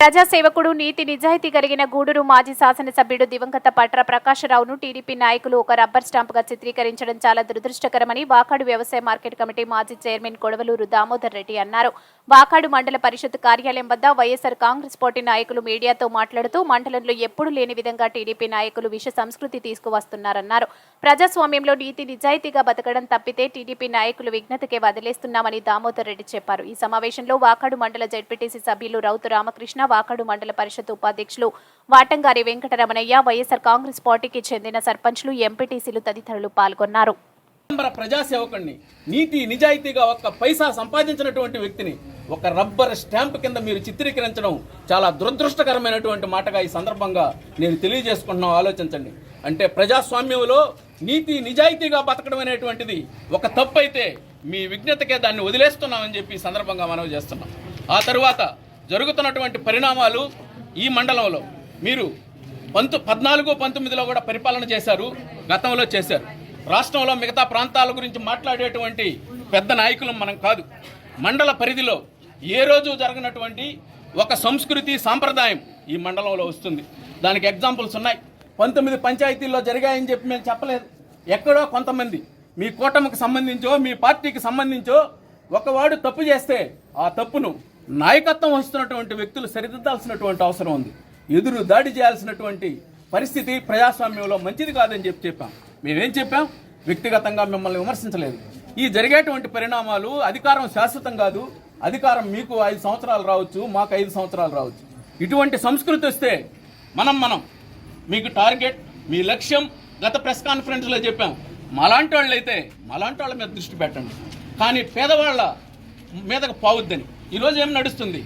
ప్రజాసేవకుడు నీతి నిజాయితీ కలిగిన గూడూరు మాజీ శాసనసభ్యుడు దివంగత పట్ర ప్రకాశరావును టీడీపీ నాయకులు ఒక రబ్బర్ స్టాంపుగా చిత్రీకరించడం చాలా దురదృష్టకరమని వాకాడు వ్యవసాయ మార్కెట్ కమిటీ మాజీ చైర్మన్ కొడవలూరు దామోదర్ రెడ్డి అన్నారు. వాకాడు మండల పరిషత్ కార్యాలయం వద్ద వైఎస్ఆర్ కాంగ్రెస్ పార్టీ నాయకులు మీడియాతో మాట్లాడుతూ మండలంలో ఎప్పుడూ లేని విధంగా టీడీపీ నాయకులు విష సంస్కృతి తీసుకువస్తున్నారన్నారు. ప్రజాస్వామ్యంలో నీతి నిజాయితీగా బతకడం తప్పితే టీడీపీ నాయకులు విఘ్నతకే వదిలేస్తున్నామని దామోదర్ రెడ్డి చెప్పారు. ఈ సమావేశంలో వాకాడు మండల జడ్పీటీసీ సభ్యులు రౌతు రామకృష్ణ వాకడు మండల పరిషత్ ఉపాధ్యక్షులు వాటంగారి వెంకటరమణయ్య వైఎస్ఆర్ కాంగ్రెస్ పార్టీకి చెందిన సర్పంచ్లు ఎంపీటీసీలు తదితరులు పాల్గొన్నారు. ప్రజాసేవకుని ప్రజాసేవకుడిని నీతి నిజాయితీగా ఒక్క పైసా సంపాదించినటువంటి వ్యక్తిని ఒక రబ్బర్ స్టాంప్ కింద మీరు చిత్రీకరించడం చాలా దురదృష్టకరమైనటువంటి మాటగా ఈ సందర్భంగా నేను తెలియజేసుకుంటున్నాం ఆలోచించండి. అంటే ప్రజాస్వామ్యంలో నీతి నిజాయితీగా బతకడం అనేటువంటిది ఒక తప్పు అయితే మీ విజ్ఞతకే దాన్ని వదిలేస్తున్నామని చెప్పి సందర్భంగా మనవి చేస్తున్నాం. ఆ తరువాత జరుగుతున్నటువంటి పరిణామాలు ఈ మండలంలో మీరు పంతు పద్నాలుగు పంతొమ్మిదిలో కూడా పరిపాలన చేశారు గతంలో చేశారు. రాష్ట్రంలో మిగతా ప్రాంతాల గురించి మాట్లాడేటువంటి పెద్ద నాయకులు మనం కాదు. మండల పరిధిలో ఏ రోజు జరగనటువంటి ఒక సంస్కృతి సాంప్రదాయం ఈ మండలంలో వస్తుంది. దానికి ఎగ్జాంపుల్స్ ఉన్నాయి. పంతొమ్మిది పంచాయతీల్లో జరిగాయని చెప్పి మేము చెప్పలేదు. ఎక్కడో కొంతమంది మీ కూటమికి సంబంధించో మీ పార్టీకి సంబంధించో ఒకవాడు తప్పు చేస్తే ఆ తప్పును నాయకత్వం వస్తున్నటువంటి వ్యక్తులు సరిదిద్దాల్సినటువంటి అవసరం ఉంది. ఎదురు దాడి చేయాల్సినటువంటి పరిస్థితి ప్రజాస్వామ్యంలో మంచిది కాదని చెప్పి చెప్పాం. మేమేం చెప్పాం? వ్యక్తిగతంగా మిమ్మల్ని విమర్శించలేదు. ఈ జరిగేటువంటి పరిణామాలు అధికారం శాశ్వతం కాదు. అధికారం మీకు ఐదు సంవత్సరాలు రావచ్చు మాకు ఐదు సంవత్సరాలు రావచ్చు. ఇటువంటి సంస్కృతి వస్తే మనం మనం మీకు టార్గెట్ మీ లక్ష్యం గత ప్రెస్ కాన్ఫరెన్స్లో చెప్పాం. మలాంటి వాళ్ళు అయితే వాళ్ళ మీద దృష్టి పెట్టండి. కానీ పేదవాళ్ళ మీదకు పావుద్దని. ఈరోజు ఏం నడుస్తుంది?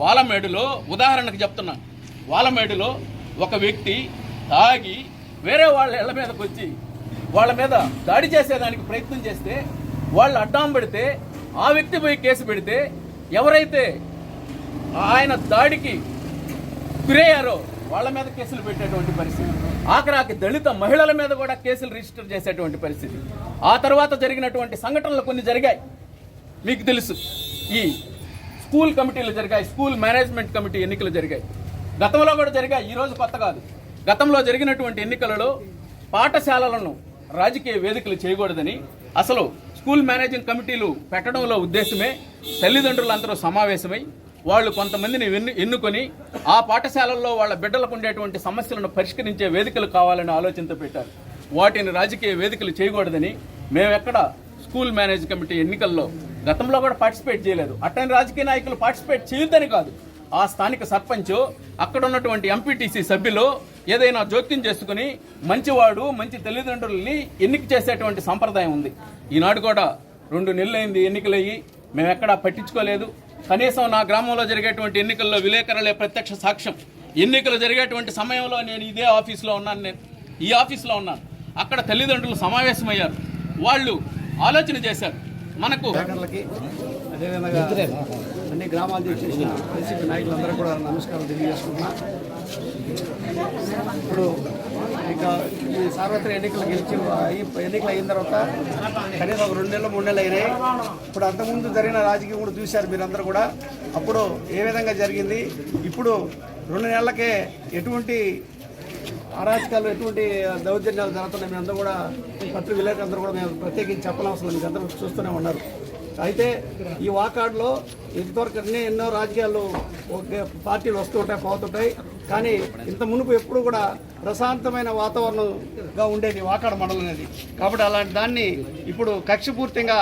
వాలమేడులో ఉదాహరణకు చెప్తున్నాను వాలమేడులో ఒక వ్యక్తి తాగి వేరే వాళ్ళ ఇళ్ళ మీదకి వచ్చి వాళ్ళ మీద దాడి చేసేదానికి ప్రయత్నం చేస్తే వాళ్ళు అడ్డం పెడితే ఆ వ్యక్తి పోయి కేసు పెడితే ఎవరైతే ఆయన దాడికి గురయ్యారో వాళ్ళ మీద కేసులు పెట్టేటువంటి పరిస్థితి. ఆఖరాకి దళిత మహిళల మీద కూడా కేసులు రిజిస్టర్ చేసేటువంటి పరిస్థితి. ఆ తర్వాత జరిగినటువంటి సంఘటనలు కొన్ని జరిగాయి. మీకు తెలుసు. ఈ స్కూల్ కమిటీలు జరిగాయి స్కూల్ మేనేజ్మెంట్ కమిటీ ఎన్నికలు జరిగాయి. గతంలో కూడా జరిగాయి ఈరోజు కొత్త కాదు. గతంలో జరిగినటువంటి ఎన్నికలలో పాఠశాలలను రాజకీయ వేదికలు చేయకూడదని అసలు స్కూల్ మేనేజింగ్ కమిటీలు పెట్టడంలో ఉద్దేశమే తల్లిదండ్రులందరూ సమావేశమై వాళ్ళు కొంతమందిని ఎన్ను ఎన్నుకొని ఆ పాఠశాలల్లో వాళ్ళ బిడ్డలకు ఉండేటువంటి సమస్యలను పరిష్కరించే వేదికలు కావాలని ఆలోచనతో పెట్టారు. వాటిని రాజకీయ వేదికలు చేయకూడదని మేమెక్కడ స్కూల్ మేనేజ్ కమిటీ ఎన్నికల్లో గతంలో కూడా పార్టిసిపేట్ చేయలేదు. అట్టని రాజకీయ నాయకులు పార్టిసిపేట్ చేయొద్దని కాదు. ఆ స్థానిక సర్పంచ్ అక్కడ ఉన్నటువంటి ఎంపీటీసీ సభ్యులు ఏదైనా జోక్యం చేసుకుని మంచివాడు మంచి తల్లిదండ్రుల్ని ఎన్నిక చేసేటువంటి సంప్రదాయం ఉంది. ఈనాడు కూడా రెండు నెలలైంది ఎన్నికలయ్యి మేము ఎక్కడా పట్టించుకోలేదు. కనీసం నా గ్రామంలో జరిగేటువంటి ఎన్నికల్లో విలేకరులే ప్రత్యక్ష సాక్ష్యం. ఎన్నికలు జరిగేటువంటి సమయంలో నేను ఇదే ఆఫీస్లో ఉన్నాను నేను. ఈ ఆఫీస్లో ఉన్నాను. అక్కడ తల్లిదండ్రులు సమావేశమయ్యారు. వాళ్ళు ఆలోచన చేశారు. మనకు అదేవిధంగా అన్ని గ్రామాలు చేసిన వైసీపీ నాయకులందరూ కూడా నమస్కారం తెలియజేసుకుంటున్నా. ఇప్పుడు ఇక ఈ సార్వత్రిక ఎన్నికలు గెలిచి ఎన్నికలు అయిన తర్వాత కనీసం ఒక రెండు నెలలు మూడు నెలలు అయినాయి. ఇప్పుడు అంతకుముందు జరిగిన రాజకీయం కూడా చూశారు మీరందరూ కూడా. అప్పుడు ఏ విధంగా జరిగింది? ఇప్పుడు రెండు నెలలకే ఎటువంటి అరాచకాలు ఎటువంటి దౌర్జన్యాలు జరుగుతున్నాయి. మేము అందరూ కూడా పత్రిక విలేకరులందరూ కూడా మేము ప్రత్యేకించి చెప్పనవసరం మీకు అందరూ చూస్తూనే ఉన్నారు. అయితే ఈ వాకాడ్లో ఇంతవరకు అన్నీ ఎన్నో రాజకీయాలు పార్టీలు వస్తూ ఉంటాయి పోతుంటాయి. కానీ ఇంత మునుపు ఎప్పుడు కూడా ప్రశాంతమైన వాతావరణంగా ఉండేది వాకాడ మండలం అనేది. కాబట్టి అలాంటి దాన్ని ఇప్పుడు కక్షపూర్తిగా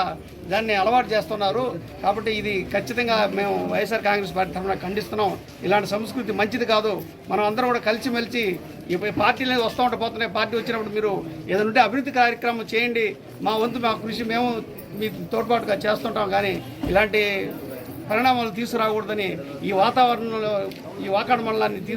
దాన్ని అలవాటు చేస్తున్నారు. కాబట్టి ఇది ఖచ్చితంగా మేము వైఎస్ఆర్ కాంగ్రెస్ పార్టీ తరఫున ఖండిస్తున్నాం. ఇలాంటి సంస్కృతి మంచిది కాదు. మనం అందరం కూడా కలిసిమెలిసి ఈ పార్టీలు అనేది వస్తూ ఉంటే పోతున్నాయి. పార్టీ వచ్చినప్పుడు మీరు ఏదైనా ఉంటే అభివృద్ధి కార్యక్రమం చేయండి. మా వంతు మా కృషి మేము మీ తోడ్పాటుగా చేస్తుంటాం. కానీ ఇలాంటి పరిణామాలు తీసుకురాకూడదని ఈ వాతావరణంలో ఈ వాకాడ మండలాన్ని